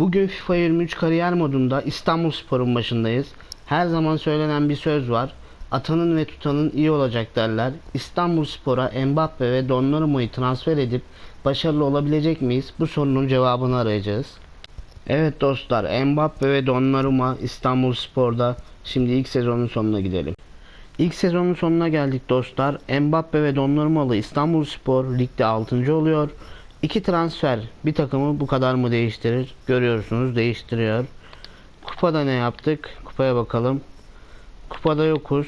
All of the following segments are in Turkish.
Bugün FIFA 23 kariyer modunda İstanbul Spor'un başındayız. Her zaman söylenen bir söz var. Atanın ve tutanın iyi olacak derler. İstanbul Spor'a Mbappe ve Donnarumma'yı transfer edip başarılı olabilecek miyiz? Bu sorunun cevabını arayacağız. Evet dostlar Mbappe ve Donnarumma İstanbul Spor'da. Şimdi ilk sezonun sonuna gidelim. İlk sezonun sonuna geldik dostlar. Mbappe ve Donnarummalı İstanbul Spor ligde 6. oluyor. İki transfer bir takımı bu kadar mı değiştirir? Görüyorsunuz değiştiriyor. Kupada ne yaptık? Kupaya bakalım. Kupada yokuz.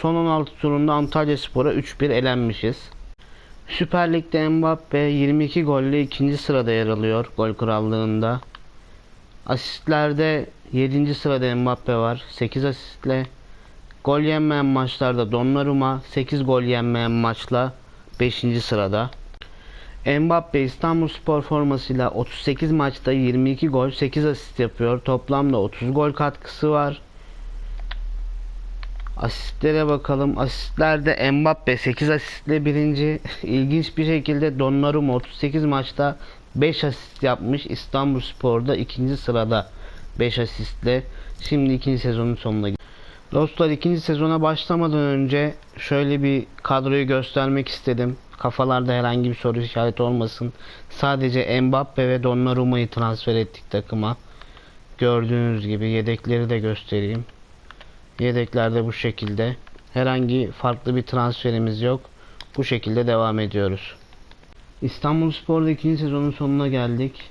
Son 16 turunda Antalya Spor'a 3-1 elenmişiz. Süper Lig'de Mbappe 22 golle ikinci sırada yer alıyor gol krallığında. Asistlerde 7. sırada Mbappe var 8 asistle. Gol yenmeyen maçlarda Donnarumma 8 gol yenmeyen maçla 5. sırada. Mbappe İstanbul Spor formasıyla 38 maçta 22 gol 8 asist yapıyor. Toplamda 30 gol katkısı var. Asistlere bakalım. Asistlerde Mbappe 8 asistle birinci. İlginç bir şekilde Donnarumma 38 maçta 5 asist yapmış. İstanbul Spor'da ikinci sırada 5 asistle. Şimdi ikinci sezonun sonuna. Dostlar ikinci sezona başlamadan önce şöyle bir kadroyu göstermek istedim. Kafalarda herhangi bir soru işareti olmasın. Sadece Mbappe ve Donnarumma'yı transfer ettik takıma. Gördüğünüz gibi yedekleri de göstereyim. Yedeklerde bu şekilde. Herhangi farklı bir transferimiz yok. Bu şekilde devam ediyoruz. İstanbul Spor'da ikinci sezonun sonuna geldik.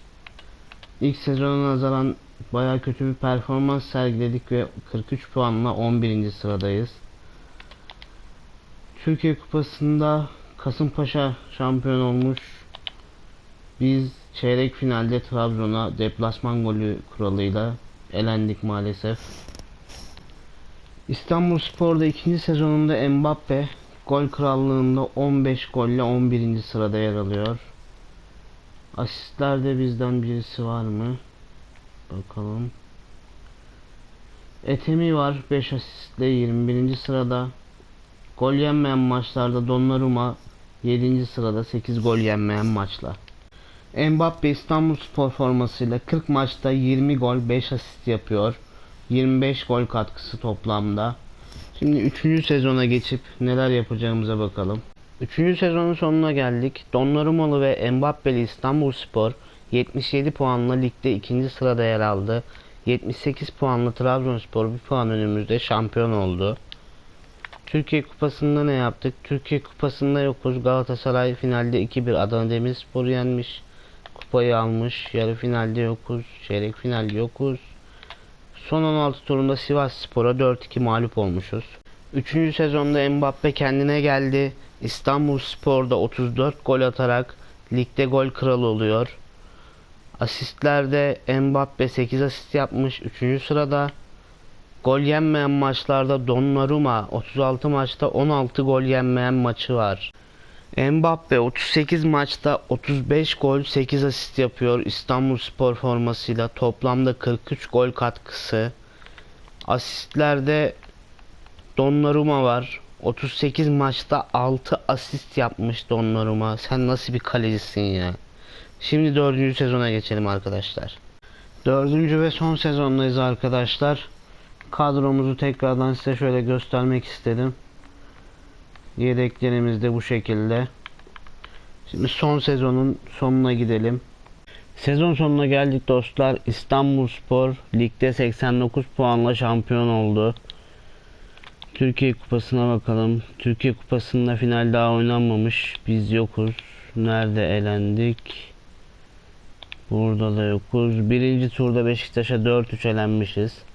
İlk sezona nazaran bayağı kötü bir performans sergiledik ve 43 puanla 11. sıradayız. Türkiye Kupası'nda Kasımpaşa şampiyon olmuş. Biz çeyrek finalde Trabzon'a deplasman golü kuralıyla elendik maalesef. İstanbul Spor'da ikinci sezonunda Mbappe gol krallığında 15 golle 11. sırada yer alıyor. Asistlerde bizden birisi var mı? Bakalım. Etemi var 5 asistle 21. sırada. Gol yenmeyen maçlarda Donnarumma 7. sırada 8 gol yenmeyen maçla. Mbappe İstanbul Spor formasıyla 40 maçta 20 gol 5 asist yapıyor. 25 gol katkısı toplamda. Şimdi 3. sezona geçip neler yapacağımıza bakalım. 3. sezonun sonuna geldik. Donnarummalı ve Mbappe'li İstanbul Spor 77 puanla ligde 2. sırada yer aldı. 78 puanlı Trabzonspor bir puan önümüzde şampiyon oldu. Türkiye Kupası'nda ne yaptık? Türkiye Kupası'nda yokuz. Galatasaray finalde 2-1 Adana Demirspor'u yenmiş. Kupayı almış. Yarı finalde yokuz. Çeyrek finalde yokuz. Son 16 turunda Sivas Spor'a 4-2 mağlup olmuşuz. 3. sezonda Mbappe kendine geldi. İstanbul Spor'da 34 gol atarak ligde gol kralı oluyor. Asistlerde Mbappe 8 asist yapmış 3. sırada. Gol yenmeyen maçlarda Donnarumma 36 maçta 16 gol yenmeyen maçı var. Mbappe 38 maçta 35 gol 8 asist yapıyor İstanbul Spor formasıyla toplamda 43 gol katkısı. Asistlerde Donnarumma var. 38 maçta 6 asist yapmış Donnarumma. Sen nasıl bir kalecisin ya? Şimdi 4. sezona geçelim arkadaşlar. 4. ve son sezondayız arkadaşlar. Kadromuzu tekrardan size şöyle göstermek istedim. Yedeklerimiz de bu şekilde. Şimdi son sezonun sonuna gidelim. Sezon sonuna geldik dostlar. İstanbulspor ligde 89 puanla şampiyon oldu. Türkiye Kupası'na bakalım. Türkiye Kupası'nda final daha oynanmamış. Biz yokuz. Nerede elendik? Burada da yokuz. Birinci turda Beşiktaş'a 4-3 elenmişiz.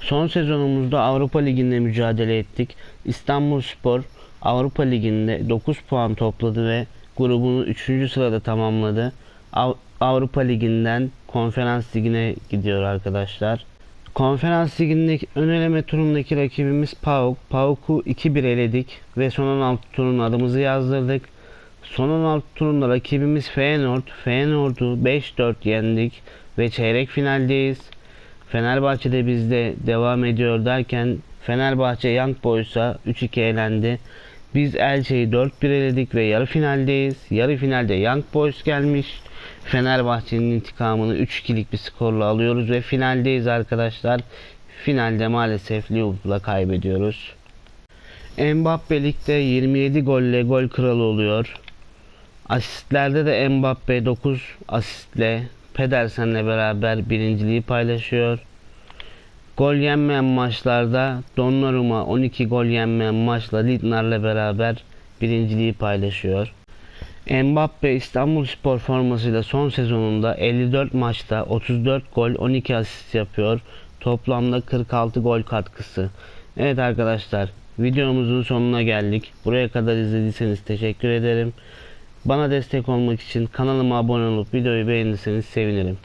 Son sezonumuzda Avrupa Ligi'nde mücadele ettik. İstanbulspor Avrupa Ligi'nde 9 puan topladı ve grubunu 3. sırada tamamladı. Av- Avrupa Ligi'nden Konferans Ligi'ne gidiyor arkadaşlar. Konferans Ligi'ndeki ön eleme turundaki rakibimiz PAOK. PAOK'u 2-1 eledik ve son 16 turun adımızı yazdırdık. Son 16 turunda rakibimiz Feyenoord. Feyenoord'u 5-4 yendik ve çeyrek finaldeyiz. Fenerbahçe'de bizde devam ediyor derken Fenerbahçe Young Boys'a 3-2 elendi. Biz Elche'yi 4-1 eledik ve yarı finaldeyiz. Yarı finalde Young Boys gelmiş. Fenerbahçe'nin intikamını 3-2'lik bir skorla alıyoruz ve finaldeyiz arkadaşlar. Finalde maalesef Liverpool'a kaybediyoruz. Mbappe ligde 27 golle gol kralı oluyor. Asistlerde de Mbappe 9 asistle Pedersen'le beraber birinciliği paylaşıyor. Gol yenmeyen maçlarda Donnarumma 12 gol yenmeyen maçla Lidner'le beraber birinciliği paylaşıyor. Mbappe İstanbul Spor formasıyla son sezonunda 54 maçta 34 gol 12 asist yapıyor. Toplamda 46 gol katkısı. Evet arkadaşlar videomuzun sonuna geldik. Buraya kadar izlediyseniz teşekkür ederim. Bana destek olmak için kanalıma abone olup videoyu beğenirseniz sevinirim.